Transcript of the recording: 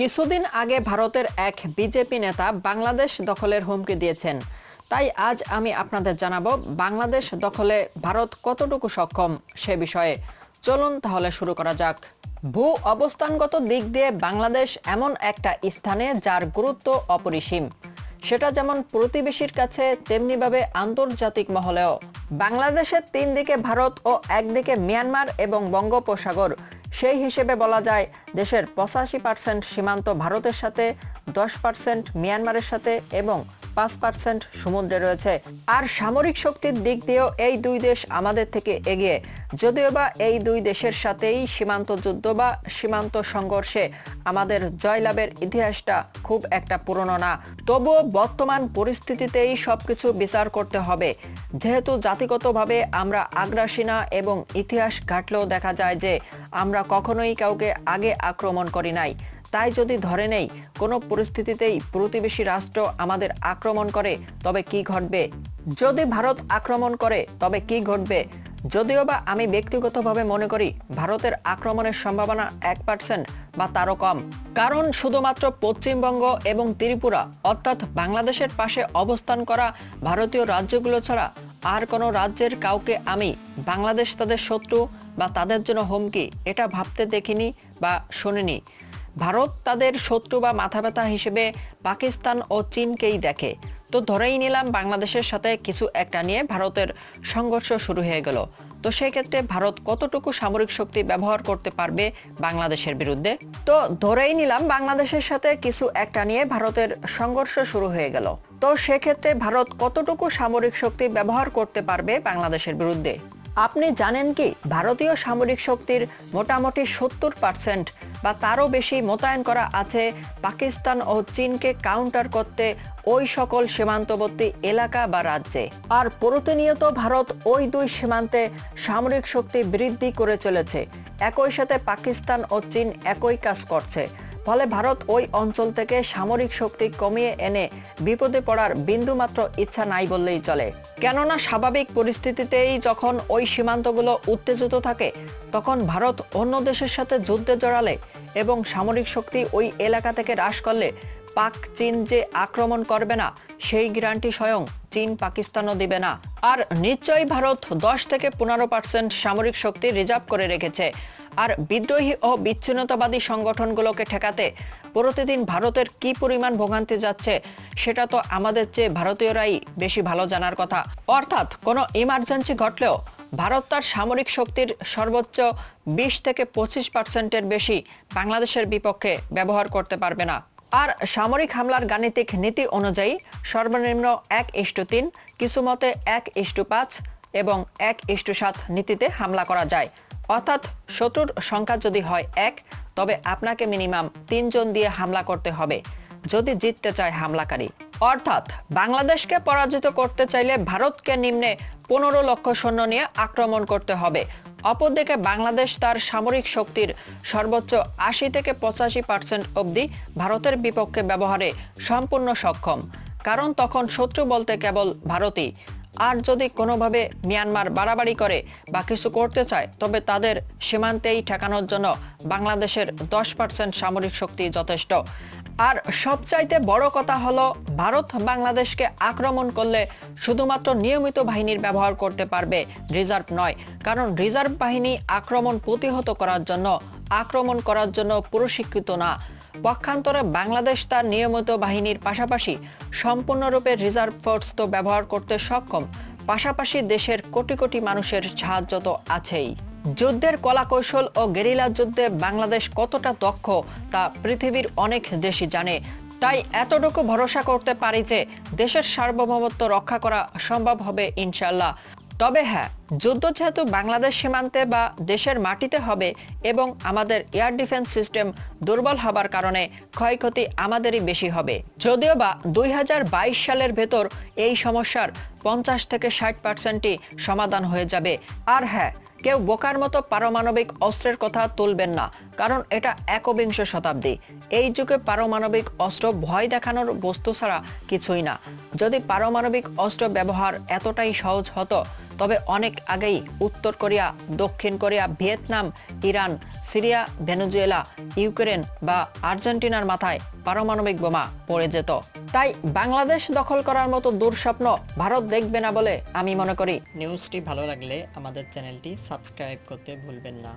কিছুদিন আগে ভারতের এক বিজেপি নেতা বাংলাদেশ দখলের হুমকি দিয়েছেন। তাই আজ আমি আপনাদের জানাব বাংলাদেশ দখলে ভারত কতটুকু সক্ষম সে বিষয়ে। চলুন তাহলে শুরু করা যাক। ভূ অবস্থানগত দিক দিয়ে বাংলাদেশ এমন একটা স্থানে যার গুরুত্ব অপরিসীম। সেটা যেমন প্রতিবেশীর কাছে, তেমনিভাবে আন্তর্জাতিক মহলেও। বাংলাদেশের তিন দিকে ভারত ও একদিকে মিয়ানমার এবং বঙ্গোপসাগর। সেই হিসেবে বলা যায়, দেশের পঁচাশি পার্সেন্ট সীমান্ত ভারতের সাথে, দশ পার্সেন্ট মিয়ানমারের সাথে এবং পাঁচ পার্সেন্ট সমুদ্রে রয়েছে। আর সামরিক শক্তির দিক দিয়েও এই দুই দেশ আমাদের থেকে এগিয়ে। যদিও বা এই দুই দেশের সাথেই সীমান্ত যুদ্ধ বা সীমান্ত সংঘর্ষে আমাদের জয়লাভের ইতিহাসটা খুব একটা পুরনো না। তবুও বর্তমান পরিস্থিতিতেই সবকিছু বিচার করতে হবে। যেহেতু জাতিগতভাবে আমরা আগ্রাসী না এবং ইতিহাস ঘাটলেও দেখা যায় যে আমরা কখনোই কাউকে আগে আক্রমণ করি নাই। তাই যদি ধরে নেই, কোনো পরিস্থিতিতেই প্রতিবেশী রাষ্ট্র আমাদের আক্রমণ করে, তবে কি ঘটবে? যদি ভারত আক্রমণ করে, তবে কি ঘটবে? যদিও বা আমি ব্যক্তিগতভাবে মনে করি, ভারতের আক্রমণের সম্ভাবনা এক পার্সেন্ট বা তারও কম। কারণ শুধুমাত্র পশ্চিমবঙ্গ এবং ত্রিপুরা, অর্থাৎ বাংলাদেশের পাশে অবস্থান করা ভারতীয় রাজ্যগুলো ছাড়া আর কোনো রাজ্যের কাউকে আমি, বাংলাদেশ তাদের শত্রু বা তাদের জন্য হুমকি, এটা ভাবতে দেখিনি বা শুনিনি। ভারত তাদের শত্রু বা মাথা ব্যথা হিসেবে পাকিস্তান ও চীনকেই দেখে। তো ধরেই নিলাম বাংলাদেশের সাথে কিছু একটা নিয়ে ভারতের সংঘর্ষ শুরু হয়ে গেল। তো সেই ক্ষেত্রে ভারত কতটুকু সামরিক শক্তি ব্যবহার করতে পারবে বাংলাদেশের বিরুদ্ধে? তো ধরেই নিলাম বাংলাদেশের সাথে কিছু একটা নিয়ে ভারতের সংঘর্ষ শুরু হয়ে গেল। তো সেক্ষেত্রে ভারত কতটুকু সামরিক শক্তি ব্যবহার করতে পারবে বাংলাদেশের বিরুদ্ধে? আপনি জানেন কি, ভারতীয় সামরিক শক্তির মোটামুটি সত্তর পার্সেন্ট বা তারও বেশি মোতায়েন করা আছে, পাকিস্তান ও চীনকে কাউন্টার করতে ওই সকল সীমান্তবর্তী এলাকা বা রাজ্যে। আর প্রতিনিয়ত ভারত ওই দুই সীমান্তে সামরিক শক্তি বৃদ্ধি করে চলেছে। একই সাথে পাকিস্তান ও চীন একই কাজ করছে। ফলে ভারত ওই অঞ্চল থেকে সামরিক শক্তি কমিয়ে এনে বিপদে পড়ার বিন্দুমাত্র ইচ্ছা নাই বললেই চলে। কেননা স্বাভাবিক পরিস্থিতিতেই যখন ওই সীমান্তগুলো উত্তেজিত থাকে, তখন ভারত অন্য দেশের সাথে যুদ্ধে জড়ালে এবং সামরিক শক্তি ওই এলাকা থেকে হ্রাস করলে পাক চীন যে আক্রমণ করবে না, সেই গ্যারান্টি স্বয়ং চীন পাকিস্তানও দিবে না। আর নিশ্চয়ই ভারত দশ থেকে পনেরো পার্সেন্ট সামরিক শক্তি রিজার্ভ করে রেখেছে। আর বিদ্রোহী ও বিচ্ছিন্নতাবাদী সংগঠনগুলোকে ঠেকাতে প্রতিদিন ভারতের কি পরিমাণ ভোগান্তি যাচ্ছে, সেটা তো আমাদের চেয়ে ভারতীয়রাই বেশি ভালো জানার কথা। অর্থাৎ কোনো ইমার্জেন্সি ঘটলেও ভারত তার সামরিক শক্তির সর্বোচ্চ বিশ থেকে পঁচিশ পার্সেন্টের বেশি বাংলাদেশের বিপক্ষে ব্যবহার করতে পারবে না। আর সামরিক হামলার গাণিতিক নীতি অনুযায়ী সর্বনিম্ন এক ইস্টু তিন, কিছু মতে এক ইস্টু পাঁচ এবং এক ইস্টু সাত নীতিতে হামলা করা যায়। অর্থাৎ শত্রুর সংখ্যা যদি হয় এক, তবে আপনাকে মিনিমাম তিনজন দিয়ে হামলা করতে হবে, যদি জিততে চায় হামলাকারী। অর্থাৎ বাংলাদেশকে পরাজিত করতে চাইলে ভারতকে নিম্নে পনেরো লক্ষ সৈন্য নিয়ে আক্রমণ করতে হবে। অপরদিকে বাংলাদেশ তার সামরিক শক্তির সর্বোচ্চ আশি থেকে পঁচাশি পার্সেন্ট অবধি ভারতের বিপক্ষে ব্যবহারে সম্পূর্ণ সক্ষম। কারণ তখন শত্রু বলতে কেবল ভারতই। আর যদি কোনোভাবে মিয়ানমার বাড়াবাড়ি করে বা কিছু করতে চায়, তবে তাদের সীমান্তেই ঠেকানোর জন্য বাংলাদেশের দশ পার্সেন্ট সামরিক শক্তি যথেষ্ট। আর সবচাইতে বড় কথা হলো, ভারত বাংলাদেশকে আক্রমণ করলে শুধুমাত্র নিয়মিত বাহিনীর ব্যবহার করতে পারবে রিজার্ভ নয়, কারণ রিজার্ভ বাহিনী আক্রমণ প্রতিহত করার জন্য, আক্রমণ করার জন্য প্রশিক্ষিত না। পক্ষান্তরে বাংলাদেশ তার নিয়মিত বাহিনীর পাশাপাশি সম্পূর্ণরূপে রিজার্ভ ফোর্স তো ব্যবহার করতে সক্ষম, পাশাপাশি দেশের কোটি কোটি মানুষের সাহায্য তো আছেই। যুদ্ধের কলাকৌশল ও গেরিলা যুদ্ধে বাংলাদেশ কতটা দক্ষ তা পৃথিবীর অনেক দেশই জানে। তাই এতটুকু ভরসা করতে পারি যে দেশের সার্বভৌমত্ব রক্ষা করা সম্ভব হবে ইনশাল্লাহ তবে হ্যাঁ যুদ্ধ যেহেতু বাংলাদেশ সীমান্তে বা দেশের মাটিতে হবে এবং আমাদের এয়ার ডিফেন্স সিস্টেম দুর্বল হবার কারণে ক্ষয়ক্ষতি আমাদেরই বেশি হবে। যদিও বা দুই হাজার বাইশ সালের ভেতর এই সমস্যার পঞ্চাশ থেকে ষাট পার্সেন্টই সমাধান হয়ে যাবে। আর হ্যাঁ কেউ বোকার মতো পারমাণবিক অস্ত্রের কথা তুলবেন না, কারণ এটা একবিংশ শতাব্দী। এই যুগে পারমাণবিক অস্ত্র ভয় দেখানোর বস্তু ছাড়া কিছুই না। যদি পারমাণবিক অস্ত্র ব্যবহার এতটাই সহজ হতো তবে অনেক আগেই উত্তর কোরিয়া, দক্ষিণ Korea, Vietnam, Iran, Syria, Venezuela, Ukraine বা আর্জেন্টিনার মাথায় পারমাণবিক বোমা পড়ে যেত। তাই বাংলাদেশ দখল করার মতো দুঃস্বপ্ন ভারত দেখবে না বলে আমি মনে করি। নিউজটি ভালো লাগলে আমাদের চ্যানেলটি সাবস্ক্রাইব করতে ভুলবেন না।